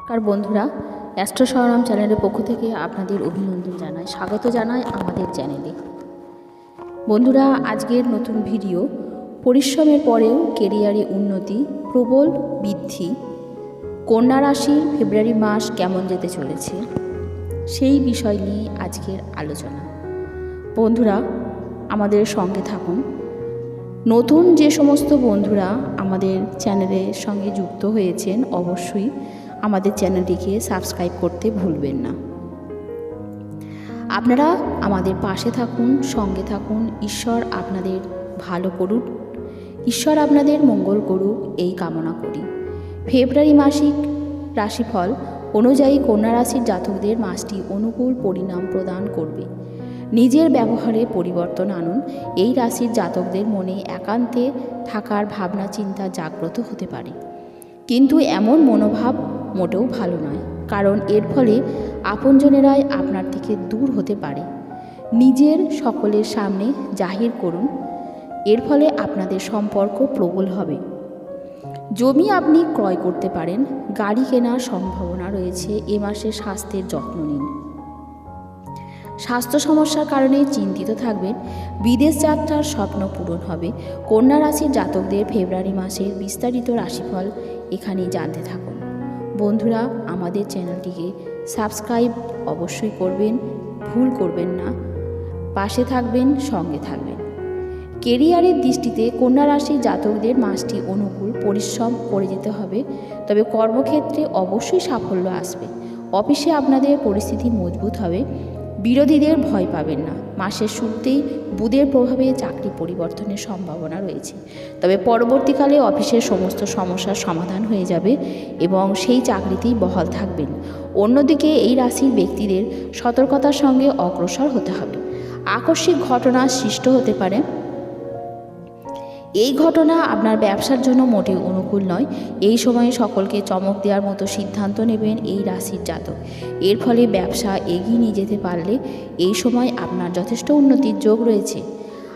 নমস্কার বন্ধুরা, অ্যাস্ট্রো সরনাম চ্যানেলের পক্ষ থেকে আপনাদের অভিনন্দন জানাই, স্বাগত জানাই আমাদের চ্যানেলে। বন্ধুরা, আজকের নতুন ভিডিও, পরিশ্রমের পরেও কেরিয়ারে উন্নতি, প্রবল বৃদ্ধি, কন্যা রাশির ফেব্রুয়ারি মাস কেমন যেতে চলেছে, সেই বিষয় নিয়ে আজকের আলোচনা। বন্ধুরা, আমাদের সঙ্গে থাকুন। নতুন যে সমস্ত বন্ধুরা আমাদের চ্যানেলের সঙ্গে যুক্ত হয়েছেন, অবশ্যই আমাদের চ্যানেলটিকে সাবস্ক্রাইব করতে ভুলবেন না। আপনারা আমাদের পাশে থাকুন, সঙ্গে থাকুন। ঈশ্বর আপনাদের ভালো করুন ঈশ্বর আপনাদের মঙ্গল করুক, এই কামনা করি। ফেব্রুয়ারি মাসিক রাশিফল অনুযায়ী কন্যা রাশির জাতকদের মাসটি অনুকূল পরিণাম প্রদান করবে। নিজের ব্যবহারে পরিবর্তন আনুন। এই রাশির জাতকদের মনে একান্তে থাকার ভাবনা চিন্তা জাগ্রত হতে পারে। কিন্তু এমন মনোভাব মোটেও ভালো নয়। কারণ এর ফলে আপনজনেরাই আপনার থেকে দূর হতে পারে। নিজের সকলের সামনে জাহির করুন। এর ফলে আপনাদের সম্পর্ক প্রবল হবে। জমি আপনি ক্রয় করতে পারেন, গাড়ি কেনার সম্ভাবনা রয়েছে, এ মাসে স্বাস্থ্যের যত্ন নিন। স্বাস্থ্য সমস্যার কারণে চিন্তিত থাকবেন, বিদেশ যাত্রার স্বপ্ন পূরণ হবে। কন্যা রাশির জাতকদের ফেব্রুয়ারি মাসের বিস্তারিত রাশিফল এখানেই জানতে থাকুন। বন্ধুরা, আমাদের চ্যানেলটিকে সাবস্ক্রাইব অবশ্যই করবেন, ভুল করবেন না। পাশে থাকবেন, সঙ্গে থাকবেন। কেরিয়ারের দৃষ্টিতে কন্যা রাশির জাতকদের মাসটি অনুকূল পরিশ্রম করে যেতে হবে, তবে কর্মক্ষেত্রে অবশ্যই সাফল্য আসবে। অফিসে আপনাদের পরিস্থিতি মজবুত হবে বিরোধীদের ভয় পাবেন না। মাসের শুরুতেই বুধের প্রভাবে চাকরি পরিবর্তনের সম্ভাবনা রয়েছে। তবে পরবর্তীকালে অফিসের সমস্ত সমস্যার সমাধান হয়ে যাবে এবং সেই চাকরিতেই বহাল থাকবেন। অন্যদিকে এই রাশির ব্যক্তিদের সতর্কতার সঙ্গে অগ্রসর হতে হবে। আকস্মিক ঘটনা সৃষ্ট হতে পারে। এই ঘটনা আপনার ব্যবসার জন্য মোটেও অনুকূল নয়। এই সময়ে সকলকে চমক দেওয়ার মতো সিদ্ধান্ত নেবেন এই রাশির জাতক। এর ফলে ব্যবসা এগিয়ে নিয়ে যেতে পারলে এই সময় আপনার যথেষ্ট উন্নতির যোগ রয়েছে।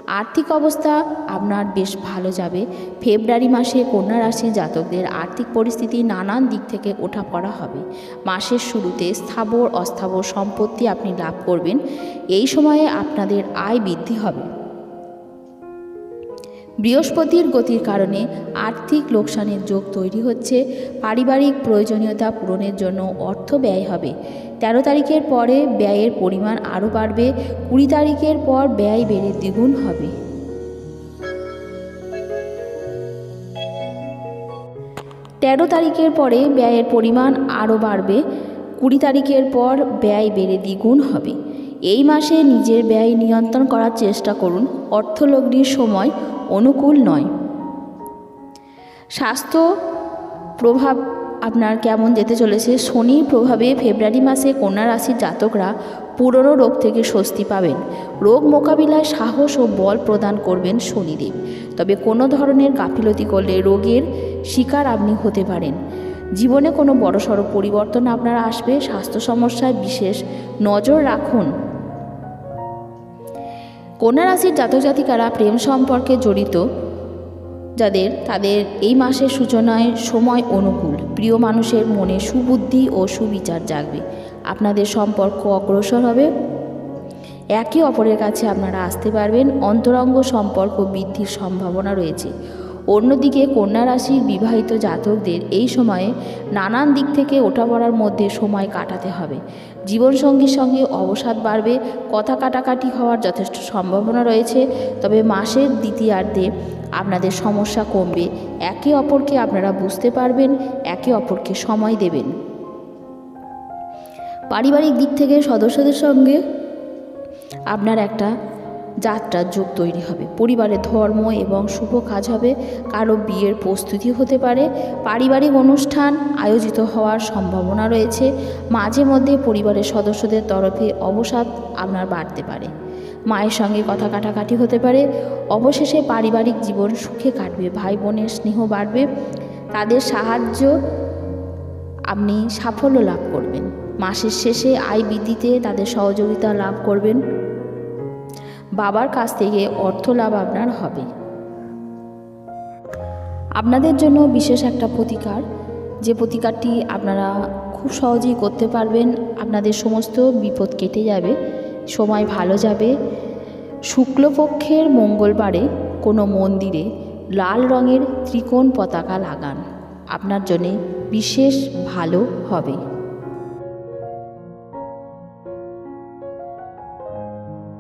আর্থিক অবস্থা আপনার বেশ ভালো যাবে। ফেব্রুয়ারি মাসে কন্যা রাশির জাতকদের আর্থিক পরিস্থিতি নানান দিক থেকে ওঠাপড়া হবে। মাসের শুরুতে স্থাবর অস্থাবর সম্পত্তি আপনি লাভ করবেন। এই সময়ে আপনাদের আয় বৃদ্ধি হবে। বৃহস্পতির গতির কারণে আর্থিক লোকসানের যোগ তৈরি হচ্ছে। পারিবারিক প্রয়োজনীয়তা পূরণের জন্য অর্থ ব্যয় হবে। তেরো তারিখের পরে ব্যয়ের পরিমাণ আরও বাড়বে। কুড়ি তারিখের পর ব্যয় বেড়ে দ্বিগুণ হবে। তেরো তারিখের পরে ব্যয়ের পরিমাণ আরও বাড়বে। কুড়ি তারিখের পর ব্যয় বেড়ে দ্বিগুণ হবে। এই মাসে নিজের ব্যয় নিয়ন্ত্রণ করার চেষ্টা করুন। অর্থলগ্নির সময় অনুকূল নয়। স্বাস্থ্য প্রভাব আপনার কেমন যেতে চলেছে? শনির প্রভাবে ফেব্রুয়ারি মাসে কন্যা রাশির জাতকরা পুরনো রোগ থেকে স্বস্তি পাবেন। রোগ মোকাবিলায় সাহস ও বল প্রদান করবেন শনিদেব। তবে কোনো ধরনের গাফিলতি করলে রোগের শিকার আপনি হতে পারেন। জীবনে কোনো বড়সড় পরিবর্তন আপনার আসবে। স্বাস্থ্য সমস্যায় বিশেষ নজর রাখুন কন্যা রাশির জাতক জাতিকারা প্রেম সম্পর্কে জড়িত, যাদের, তাদের এই মাসের সূচনায় সময় অনুকূল। প্রিয় মানুষের মনে সুবুদ্ধি ও সুবিচার জাগবে। আপনাদের সম্পর্ক অগ্রসর হবে। একে অপরের কাছে আপনারা আসতে পারবেন। অন্তরঙ্গ সম্পর্ক বৃদ্ধির সম্ভাবনা রয়েছে। অন্যদিকে কন্যা রাশির বিবাহিত জাতকদের এই সময়ে নানান দিক থেকে ওঠা পড়ার মধ্যে সময় কাটাতে হবে। জীবনসঙ্গীর সঙ্গে অবসাদ বাড়বে, কথা কাটাকাটি হওয়ার যথেষ্ট সম্ভাবনা রয়েছে, তবে মাসের দ্বিতীয়ার্ধে আপনাদের সমস্যা কমবে। একে অপরকে আপনারা বুঝতে পারবেন, একে অপরকে সময় দেবেন। পারিবারিক দিক থেকে সদস্যদের সঙ্গে আপনার একটা যাত্রার যোগ তৈরি হবে। পরিবারে ধর্ম এবং শুভ কাজ হবে। কারও বিয়ের প্রস্তুতি হতে পারে। পারিবারিক অনুষ্ঠান আয়োজিত হওয়ার সম্ভাবনা রয়েছে। মাঝে মধ্যে পরিবারের সদস্যদের তরফে অবসাদ আপনার বাড়তে পারে। মায়ের সঙ্গে কথা কাটাকাটি হতে পারে। অবশেষে পারিবারিক জীবন সুখে কাটবে। ভাই বোনের স্নেহ বাড়বে। তাদের সাহায্য আপনি সাফল্য লাভ করবেন। মাসের শেষে আয় বৃদ্ধিতে তাদের সহযোগিতা লাভ করবেন। বাবার কাছ থেকে অর্থ লাভ আপনার হবে। আপনাদের জন্য বিশেষ একটা প্রতিকার। যে প্রতিকারটি আপনারা খুব সহজেই করতে পারবেন। আপনাদের সমস্ত বিপদ কেটে যাবে, সময় ভালো যাবে। শুক্লপক্ষের মঙ্গলবারে কোনো মন্দিরে লাল রঙের ত্রিকোণ পতাকা লাগান। আপনার জন্যে বিশেষ ভালো হবে।